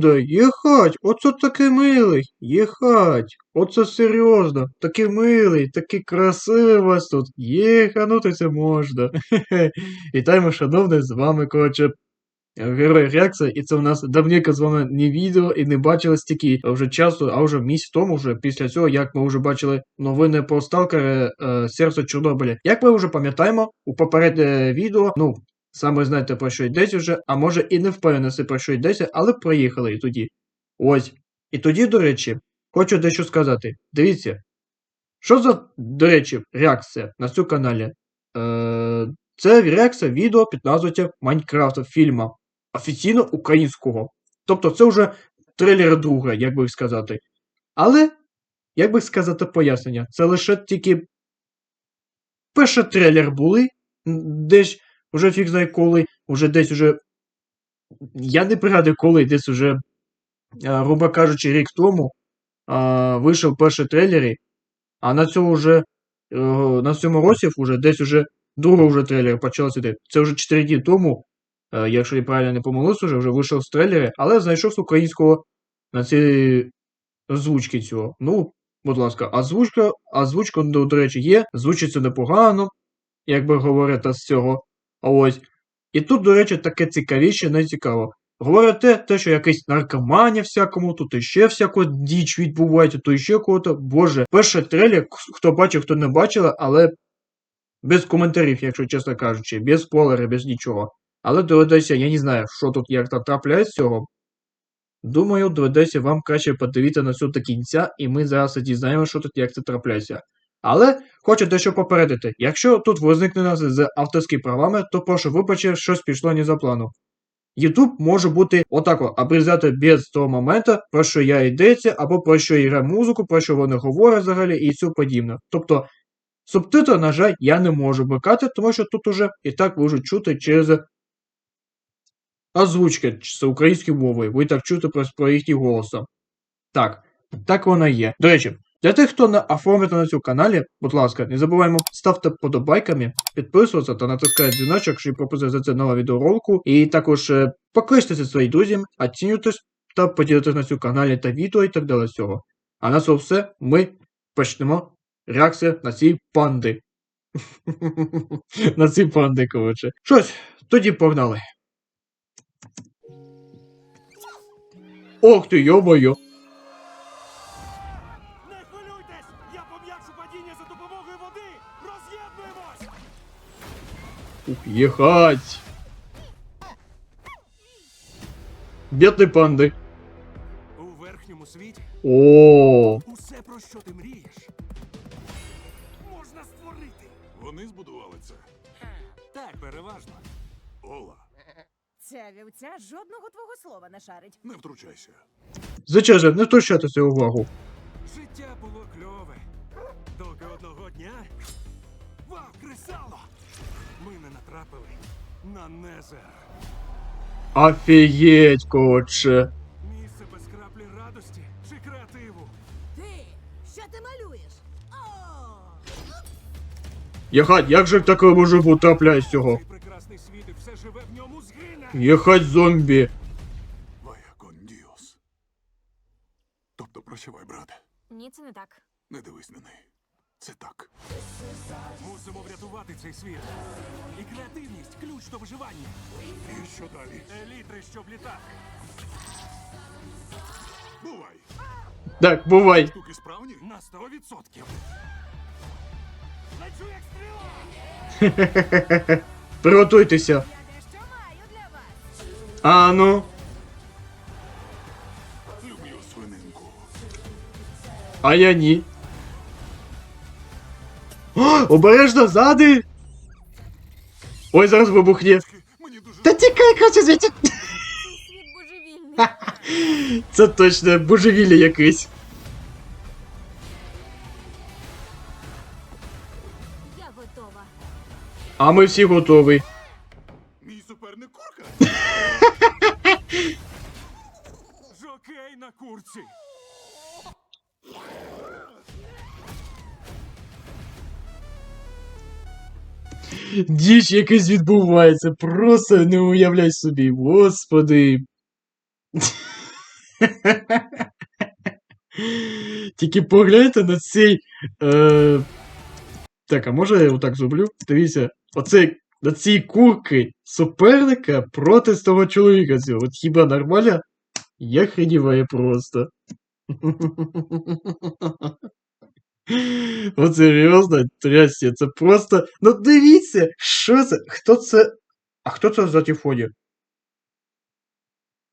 панда, їхать, оце такий милий, їхать, оце серйозно, такий милий, такий красивий у вас тут, їханути це можна. Вітаємо, шановне, з вами, коротше, Герой Рекса, і це у нас давненько з вами не відео і не бачили стільки вже часу, а вже місяць тому, вже після цього, як ми вже бачили новини про Сталкера е, Серце Чорнобиля. Як ми вже пам'ятаємо, у попереднє відео, ну, саме знаєте про що йдеться вже, а може і не впевнений про що йдеться, але проїхали і тоді. Ось. І тоді, до речі, хочу дещо сказати. Дивіться, що за, до речі, реакція на цю каналі? Е, це реакція відео під назвою Майнкрафта фільма офіційно українського. Тобто це вже трейлер друга, як би сказати. Але, як би сказати, пояснення, це лише тільки перший трейлер були, десь вже фіг знає коли, вже десь уже. Я не пригадую, коли, десь уже, грубо кажучи, рік тому а, вийшов перший трейлер, а на цьому вже е, на цьому році вже десь уже другий вже трейлер почався йти. Це вже 4 дні тому, е, якщо я правильно не помилився, вже, вже вийшов з трейлери, але знайшов з українського на ці озвучки цього. Ну, будь ласка, озвучка, озвучка, до, до речі, є, звучиться непогано, як би говорити з цього. Ось. І тут, до речі, таке цікавіше, не цікаво. Говорять те, те, що якийсь наркоманія всякому, тут іще всяку діч відбувається, то іще кого-то. Боже, перший трейлер, хто бачив, хто не бачив, але без коментарів, якщо чесно кажучи, без спойлерів, без нічого. Але доведеться, я не знаю, що тут як то трапляється з цього. Думаю, доведеться вам краще подивитися на все до кінця, і ми зараз дізнаємося, що тут як це трапляється. Але хочу дещо попередити, якщо тут виникне нас з авторськими правами, то прошу вибачте, щось пішло не за планом. YouTube може бути отак от, обрізати без того моменту, про що я йдеться, або про що грає музику, про що вони говорять взагалі і все подібне. Тобто, субтитри, на жаль, я не можу вмикати, тому що тут уже і так вже чути через озвучки з українською мовою. Ви так чути про їхній голосом. Так, так воно є. До речі, для тих, хто не оформити на цьому каналі, будь ласка, не забуваємо ставте подобайками, підписуватися та натискати дзвіночок, щоб пропустити за це нове відеоролику. І також е, покористатися своїм друзям, оцінюйтесь та поділитися на цьому каналі та відео і так далі всього. А на це все ми почнемо реакція на ці панди. на ці панди, коротше. Щось, тоді погнали. Ох ти, йо-моє. Ехать. Бедные панды. У верхньому світі О, усе, про що ти мрієш, можна створити. Вони збудували це. Так, переважно. Ола, Ця вівця жодного твого слова не шарить. не втручайся. зачем не втручатися увагу. Життя було кльове. Доки одного дня. Вау, кресало! Ми не натрапили на Незер. Офігеть, коротше. Місце без краплі радості чи креативу. Ти, що ти малюєш? О! Єхать, як же таке може бути цього? Цей прекрасний світ і все живе в ньому згине. Єхать зомбі. Вая. Тобто прощавай, брате. Ні, це не так. Не дивись на неї. Це так. Мусимо врятувати цей світ. І креативність ключ до виживання. І що далі? Елітри, щоб літати. Бувай! Так, бувай. Штуки справні? На 100%. Лечу як стріла! Приготуйтеся. А ну. Люблю свининку. А я ні. О, обережно ззади. Ой, зараз вибухне. Та тікай, краще звідти. Це точно божевілля якесь. Я готова. А ми всі готові. Діч якась відбувається, просто не уявляй собі, господи. Тільки погляньте на цей. Е... Так, а може я отак зроблю? Дивіться, оцей на цій курки суперника проти того чоловіка цього. От хіба нормально? Я хреніваю просто. От серйозно, трясся, це просто. Ну дивіться, що це? Хто це? А хто це за тіфоні?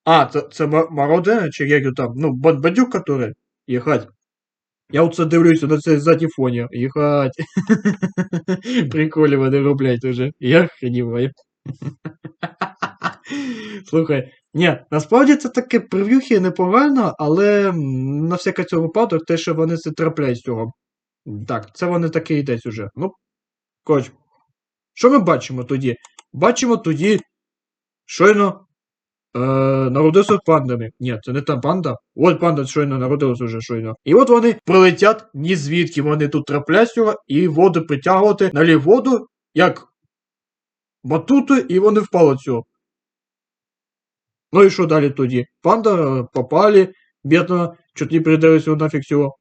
А, це, це Ма- Мародена, чи як там? Ну, бандюк, который? Їхать. Я оце дивлюся на це задній фоні. Їхать. Приколі вони роблять уже. Я хреніваю. Слухай, ні, насправді це таке прев'юхи непогано, але на всякий цього випадок те, що вони це трапляють з цього. Так, це вони таке йдуть уже. Ну, коротше. Що ми бачимо тоді? Бачимо тоді щойно е, народився пандами. Ні, це не та панда. От панда щойно народилась уже щойно. І от вони прилетять ні звідки. Вони тут трапляються і воду притягувати, налі воду, як батути, і вони впали цього. Ну і що далі тоді? Панда е, попали, бідно, чуть не передалися нафіг цього.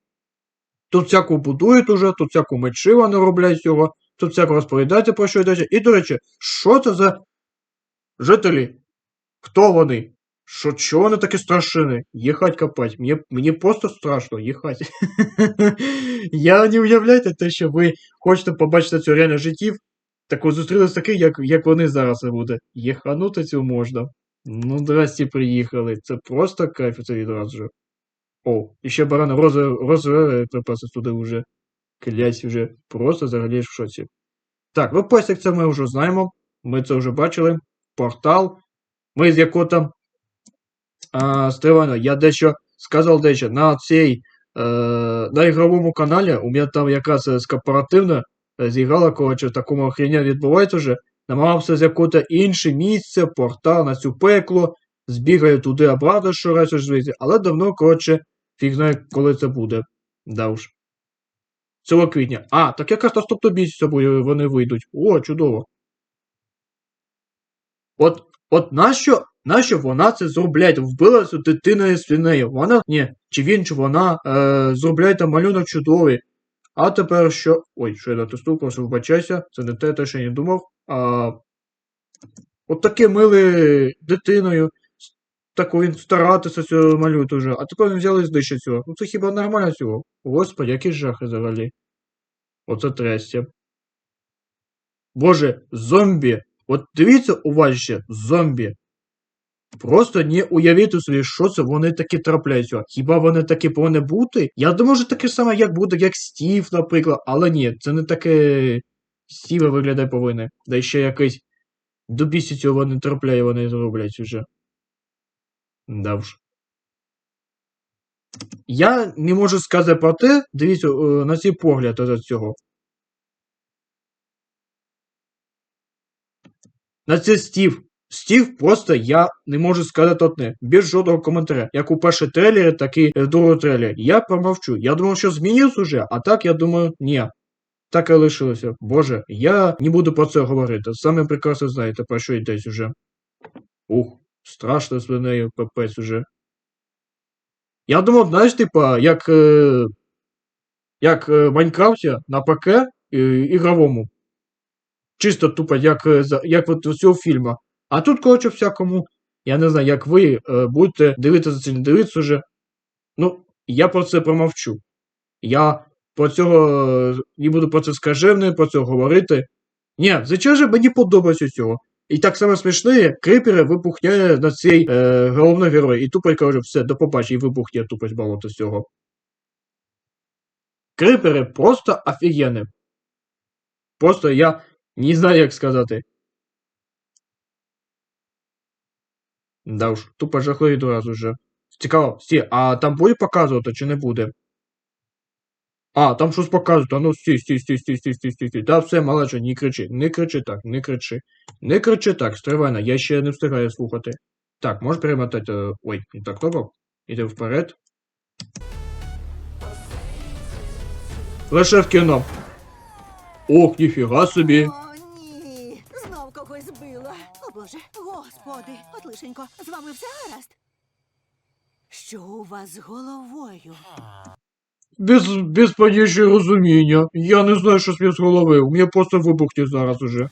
Тут всяку будують уже, тут всяку мечі вони роблять цього, тут всяко розповідають про що йдеться. І, до речі, що це за жителі? Хто вони? Що, чого вони такі страшні? Їхать копать. Мені, мені просто страшно їхать. Я не уявляєте те, що ви хочете побачити цю реальне життів, так от зустрілись такий, як, як вони зараз буде. Їханути цю можна. Ну, здрасті, приїхали. Це просто кайф це відразу. О, ще баран розвиває припаси туди вже. Клять вже. Просто взагалі в шоці. Так, песик це ми вже знаємо. Ми це вже бачили. Портал. Ми з якого там. А, я дещо сказав дещо. На цій. Е, на ігровому каналі у мене там якраз е, з кооперативно е, зіграла, в такому хрення відбувається вже. Намагався з якого-то інше місце, портал на цю пекло, збігаю туди обратно, що раз звідси, але давно, коротше, фіг знає, коли це буде. Да уж. Цього квітня. А, так якраз наступного місяця буде, вони вийдуть. О, чудово. От, от нащо, нащо вона це зробляє? Вбила цю дитину свинею. Вона, ні, чи він, чи вона, е, зробляє там малюнок чудовий. А тепер що. Ой, що я натиснув, прошу вибачайся, це не те, те, що я не думав. А, от таке миле дитиною. Так він старатися цього малюють уже. А тепер він взяли і знищить цього. Ну це хіба нормально цього? Господи, який жах взагалі. Оце трясся. Боже, зомбі. От дивіться уважніше, зомбі. Просто не уявити собі, що це вони такі трапляються. Хіба вони такі повинні бути? Я думаю, що таке саме, як буде, як Стів, наприклад, але ні, це не таке Стіва виглядає повинен. Да ще якийсь до цього не трапляє, вони зроблять уже. Да уж. Я не можу сказати про те, дивіться, е, на цей погляд от цього. На це Стів. Стів просто я не можу сказати одне, без жодного коментаря. Як у першому трейлері, так і в другому трейлері. Я промовчу. Я думав, що змінився уже, а так я думаю, ні. Так і лишилося. Боже, я не буду про це говорити. Саме прекрасно знаєте, про що йдеться уже. Ух, страшно з нею, пипець уже. Я думав, знаєш, типа, як. Е, як е, в Майнкрафті на ПК е, ігровому. Чисто тупо, як, як от цього фільму. А тут, коротше, всякому, я не знаю, як ви будете дивитися чи не дивитися вже. Ну, я про це промовчу. Я про цього не буду про це скажений, про це говорити. Ні, звичайно, мені подобається цього. І так само смішне, крипери вибухняє на цей е, головний герой. І тупо каже, все, до побачення, і вибухне тупо болото з цього. Крипери просто офігенні. Просто я не знаю, як сказати. Да уж, тупо жахливі одразу вже. Цікаво, сті, а там буде показувати чи не буде? А, там щось показують, а ну стій, стій, стій, стій, стій, стій, стій, стій. Да, все, малече, не кричи, не кричи так, не кричи. Не кричи так, стривайно, я ще не встигаю слухати. Так, можеш перемотати. е, Ой, не так кнопок. Іде вперед. Лише в кіно. Ох, ніфіга собі. О, ні. Знов когось збила. О боже, господи, от лишенько, з вами все гаразд? Що у вас з головою? Без, без поняття розуміння. Я не знаю, що з голови. У мене просто вибухне зараз уже.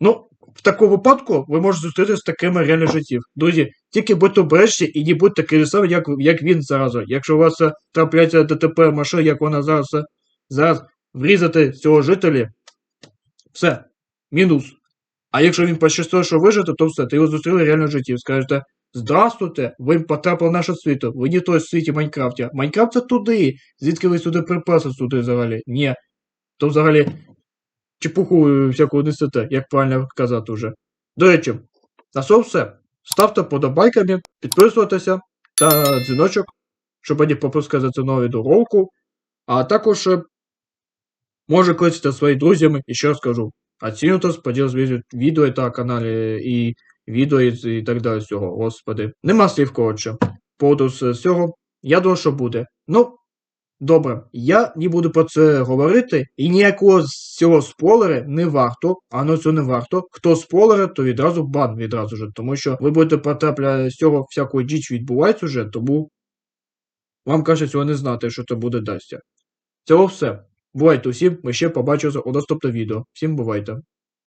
Ну, в такому випадку ви можете зустрітися з такими реально життів. Друзі, тільки будьте обережні і не будьте такими самі, як, як він зараз. Якщо у вас е, трапляється ДТП машина, як вона зараз, е, зараз врізати цього жителя, все, мінус. А якщо він пощастило, що вижити, то все, ти його зустріли реально в житті. Скажете, Здравствуйте, ви потрапили в наше світо. Ви не той світі Майнкрафті. Майнкрафт це туди. Звідки ви сюди припаси сюди взагалі? Ні. То взагалі чепуху всяку несете, як правильно казати вже. До речі, на все все. Ставте подобайками, підписуйтеся та дзвіночок, щоб не пропускати за цю нову відеоролку. А також е, може кличте своїми друзями, і ще раз кажу. Оцінюйте, поділитесь відео та каналі і відео і, так далі всього. Господи. Нема слів коротше. Поводу з цього. Я думаю, що буде. Ну, добре, я не буду про це говорити, і ніякого з цього спойлери не варто, а на цього не варто. Хто спойлери, то відразу бан відразу же, тому що ви будете потрапляти з цього всякої діч відбувається вже, тому вам каже цього не знати, що це буде дасться. Цього все. Бувайте усім, ми ще побачимося у наступному відео. Всім бувайте.